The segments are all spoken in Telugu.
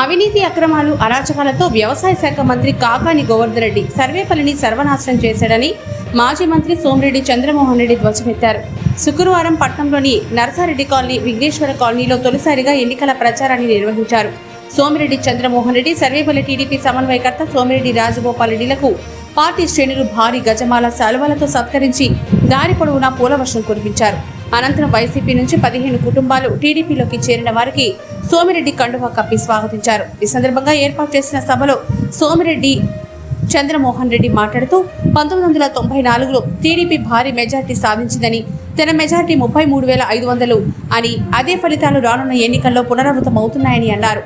అవినీతి అక్రమాలు అరాచకాలతో వ్యవసాయ శాఖ మంత్రి కాకాని గోవర్ధన్ రెడ్డి సర్వేపల్లిని సర్వనాశనం చేశాడని మాజీ మంత్రి సోమిరెడ్డి చంద్రమోహన్ రెడ్డి ధ్వజమెత్తారు. శుక్రవారం పట్నంలోని నరసారెడ్డి కాలనీ విఘ్నేశ్వర కాలనీలో తొలిసారిగా ఎన్నికల ప్రచారాన్ని నిర్వహించారు. సోమిరెడ్డి చంద్రమోహన్ రెడ్డి సర్వేపల్లి టీడీపీ సమన్వయకర్త సోమిరెడ్డి రాజగోపాల్ రెడ్డిలకు పార్టీ శ్రేణులు భారీ గజమాల శాలువలతో సత్కరించి దారి పొడవునా పూలవర్షం కురిపించారు. అనంతరం వైసీపీ నుంచి పదిహేను కుటుంబాలు టీడీపీలోకి చేరిన వారికి సోమిరెడ్డి కండువా కప్పి స్వాగతించారు. ఈ సందర్భంగా ఏర్పాటు చేసిన సభలో సోమిరెడ్డి చంద్రమోహన్ రెడ్డి మాట్లాడుతూ పంతొమ్మిది వందల తొంభై నాలుగులో టీడీపీ భారీ మెజార్టీ సాధించిందని తన మెజార్టీ ముప్పై మూడు వేల ఐదు వందలు అని అదే ఫలితాలు రానున్న ఎన్నికల్లో పునరావృతమవుతున్నాయని అన్నారు.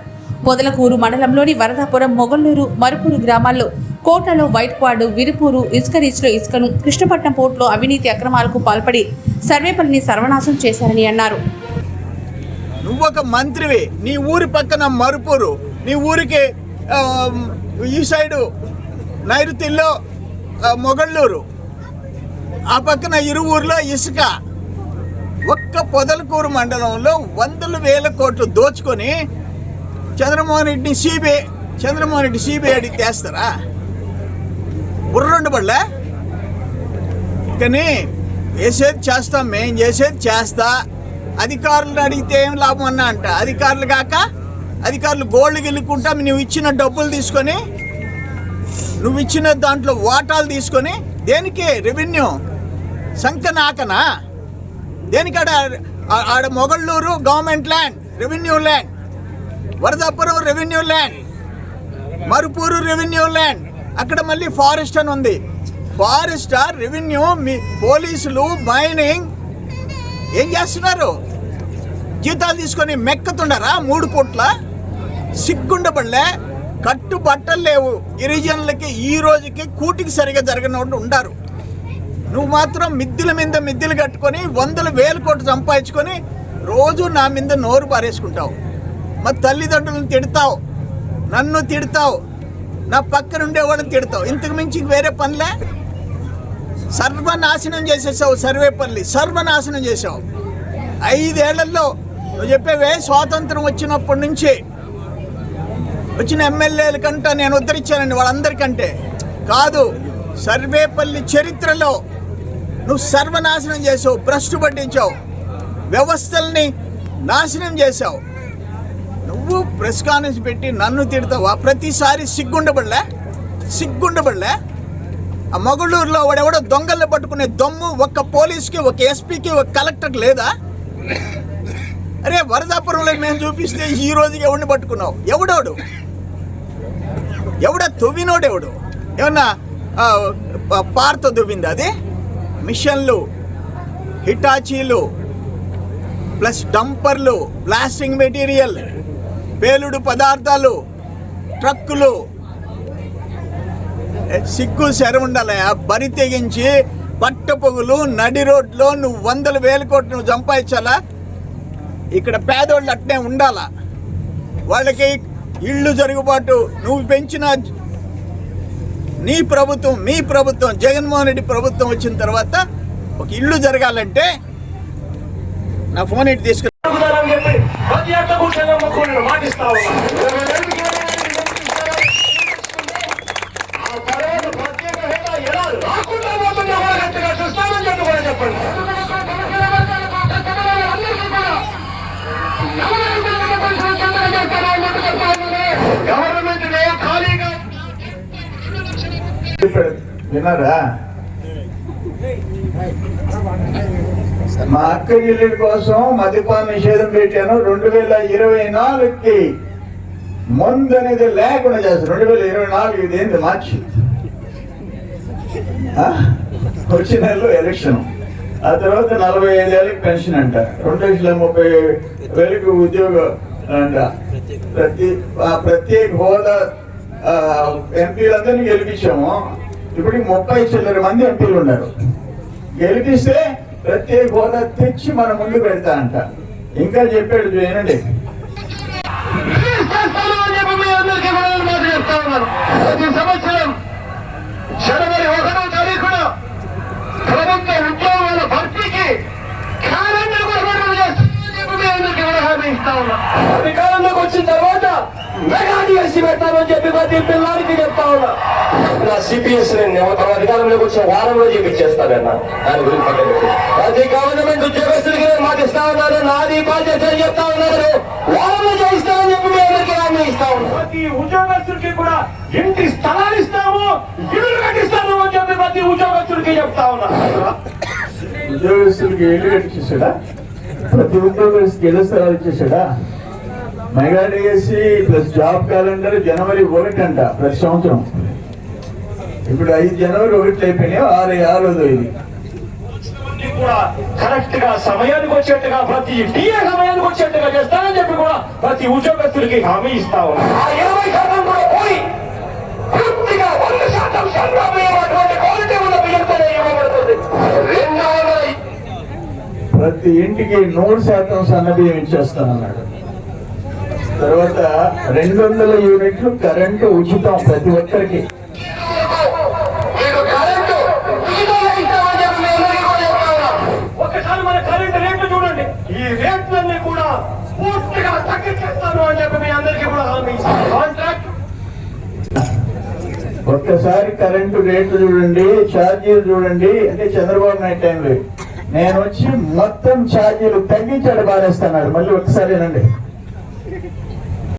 పొదలకూరు మండలంలోని వరదాపురం మొగల్లూరు మరుపూరు గ్రామాల్లో కోటలో వైట్వాడు విరుపూరు ఇసుక రీచ్లో ఇసుకను కృష్ణపట్నం పోర్టులో అవినీతి అక్రమాలకు పాల్పడి సర్వేపల్లిని సర్వనాశం చేశారని అన్నారు. నువ్వు ఒక మంత్రివి. నీ ఊరి పక్కన మరుపూరు. నీ ఊరికి ఈ సైడు నైరుతిలో మొగళ్ళూరు. ఆ పక్కన ఇరు ఊర్లో ఇసుక. ఒక్క పొదలకూరు మండలంలో వందల వేల కోట్లు దోచుకొని చంద్రమోహన్ రెడ్డిని సిబిఐ చంద్రమోహన్ రెడ్డి సిబిఐడికి తెస్తారా? బుర్రండు పడలే కానీ చేసేది చేస్తాం మేం చేసేది చేస్తా. అధికారులను అడిగితే ఏం లాభం అన్నా అంట. అధికారులు కాక అధికారులు గోల్డ్ గెలుక్కుంటా నువ్వు ఇచ్చిన డబ్బులు తీసుకొని నువ్వు ఇచ్చిన దాంట్లో వాటాలు తీసుకొని దేనికి? రెవెన్యూ సంకనాకనా దేనికి ఆడ ఆడ Mogalluru government land revenue land. Varadapuram revenue land. Marupuru revenue land. అక్కడ మళ్ళీ ఫారెస్ట్ అని ఉంది. ఫారెస్టర్ రెవెన్యూ మీ పోలీసులు మైనింగ్ ఏం చేస్తున్నారు? జీతాలు తీసుకొని మెక్కతుండరా మూడు పూట్ల? సిగ్గుండబడలే. కట్టు బట్టలు లేవు. గిరిజనులకి ఈ రోజుకి కూటికి సరిగా జరగనోళ్ళు ఉండారు. నువ్వు మాత్రం మిద్దెల మీద మిద్దులు కట్టుకొని వందల వేల కోట్లు సంపాదించుకొని రోజు నా మీద నోరు పారేసుకుంటావు. మా తల్లిదండ్రులను తిడతావు. నన్ను తిడతావు. నా పక్కన ఉండేవాళ్ళని తిడతావు. ఇంతకు మించి వేరే పనిలే? సర్వనాశనం చేసేసావు సర్వేపల్లి సర్వనాశనం చేసావు. ఐదేళ్ళలో నువ్వు చెప్పేవే స్వాతంత్రం వచ్చినప్పటి నుంచి వచ్చిన ఎమ్మెల్యేల కంటే నేను ఉద్ధరించానండి వాళ్ళందరికంటే. కాదు సర్వేపల్లి చరిత్రలో నువ్వు సర్వనాశనం చేసావు భ్రష్టు పట్టించావు వ్యవస్థల్ని నాశనం చేశావు నువ్వు ప్రెస్ కాన్ఫరెన్స్ పెట్టి నన్ను తిడతావా? ప్రతిసారి సిగ్గుండబడలే? సిగ్గుండబడలే? ఆ మగుళూరులో వాడెవడో దొంగల్ని పట్టుకునే దొమ్ము ఒక్క పోలీస్కి ఒక ఎస్పీకి ఒక కలెక్టర్ లేదా? అరే వరదాపురంలో మేము చూపిస్తే ఈ రోజుకి ఎవడిని పట్టుకున్నావు? ఎవడోడు? ఎవడ తవ్వినోడు ఎవడు? ఏమన్నా పార్త పార్తో దువ్వింది అది? మిషన్లు హిటాచీలు ప్లస్ డంపర్లు బ్లాస్టింగ్ మెటీరియల్ పేలుడు పదార్థాలు ట్రక్కులు సిగ్గు శర బరి తెగించి పట్టపొగులు నడి రోడ్లో నువ్వు వందల వేల కోట్లు నువ్వు సంపాదించాలా? ఇక్కడ పేదోళ్ళు అట్నే ఉండాలా? వాళ్ళకి ఇళ్ళు జరుగుబాటు నువ్వు పెంచిన నీ ప్రభుత్వం మీ ప్రభుత్వం జగన్మోహన్ రెడ్డి ప్రభుత్వం వచ్చిన తర్వాత ఒక ఇల్లు జరగాలంటే నా ఫోన్ ఇటు తీసుకు రాకుండా పోతుందో వాళ్ళంతగా చూస్తామని చెప్పి కూడా చెప్పండి గవర్నమెంట్ ఖాళీగా విన్నారా మా అక్క చెల్లెల కోసం మద్యపాన నిషేధం పెట్టాను రెండు వేల ఇరవై నాలుగుకి ముందు అనేది లేకుండా చేస్తారు రెండు వేల ఇరవై నాలుగు ఇది ఏంటి మార్చి ఆ? వచ్చే నెలలో ఎలక్షన్. ఆ తర్వాత నలభై ఏళ్ళకి పెన్షన్ అంట. రెండు లక్షల ముప్పై వేలకు ఉద్యోగం అంట. ప్రతి ఆ ప్రత్యేక హోదా ఎంపీలందరినీ గెలిపించాము. ఇప్పటికి ముప్పై చిల్లర మంది ఎంపీలు ఉన్నారు. గెలిపిస్తే ప్రత్యేక హోదా తెచ్చి మన ముందు పెడతా అంట. ఇంకా చెప్పాడు వినండి ఈ సంవత్సరం మీ అందరికీ కూడా నేను మాట చెప్తా ఉన్నాను ప్రతి సంవత్సరం జనవరి ఒకటో తారీఖున ప్రభుత్వ ఉద్యోగాల భర్తీకి క్యాలెండర్ కూడా విడుదల చేస్తామని చెప్పి మీ అందరికీ కూడా హామీ ఇస్తా ఉన్నా అధికారంలోకి వచ్చిన తర్వాత మెగా డిఎస్సీ పెడతామని చెప్పి ప్రతి పిల్లాడికి చెప్తా ఉన్నా. నా సిపిఎస్ నేను అధికారంలోకి వచ్చిన వారంలో చూపించేస్తానన్నా దాని గురించి పక్కన. ప్రతి గవర్నమెంట్ ఉద్యోగస్తులకి నేను మాకు ఇస్తా ఉన్నారు నాది బాధ్యత అని చెప్తా ఉన్నారు. వారంలో చేయిస్తామని చెప్పి మీ అందరికీ హామీ ఇస్తా ఉన్నాను ప్రతి ఉద్యోగస్తుడికి కూడా ఇంటి స్థలాలు ఇస్తాము ఇల్లు కట్టిస్తాము అని చెప్పి ప్రతి ఉద్యోగస్తుడికి చెప్తా ఉన్నా. ఉద్యోగస్తులకి ఏళ్ళు కట్టించేసాడా ప్రతి ఉద్యోగస్తుకి ఇళ్ళ స్థలాలు ఇచ్చేసాడా mega DSC plus job calendar జనవరి ఒకటి అంట ప్రతి సంవత్సరం. ఇప్పుడు ఐదు జనవరి ఒకటి అయిపోయినాయి ఆరు ఆరోదో ఇది. కూడా కరెక్ట్గా సమయానికి వచ్చేట్టుగా ప్రతి టీఏ సమయానికి వచ్చేట్టుగా చేస్తానని చెప్పి కూడా ప్రతి ఉద్యోగస్తులకి హామీ ఇస్తా ఉన్నా ఆ ఇరవై శాతం కూడా పోయి పూర్తిగా వంద శాతం సంగ్రామం అటువంటి క్వాలిటీ ఉన్న బియ్యంతోనే ఇవ్వబడుతుంది. రెండు వందల ప్రతి ఇంటికి నూరు శాతం సన్నబియ్యం ఇచ్చేస్తానన్నాడు. తర్వాత రెండు వందల యూనిట్లు కరెంటు ఉచితం ప్రతి ఒక్కరికి. ఈ రేట్లన్నీ కూడా పూర్తిగా తగ్గించేస్తాను అని చెప్పి మీ అందరికీ కూడా హామీ కాంట్రాక్ట్. ఒక్కసారి కరెంటు రేట్లు చూడండి ఛార్జీలు చూడండి. అంటే చంద్రబాబు నాయుడు టైంలో. నేను వచ్చి మొత్తం ఛార్జీలు తగ్గించాడు బారేస్తున్నాడు మళ్ళీ ఒకసారి వినండి.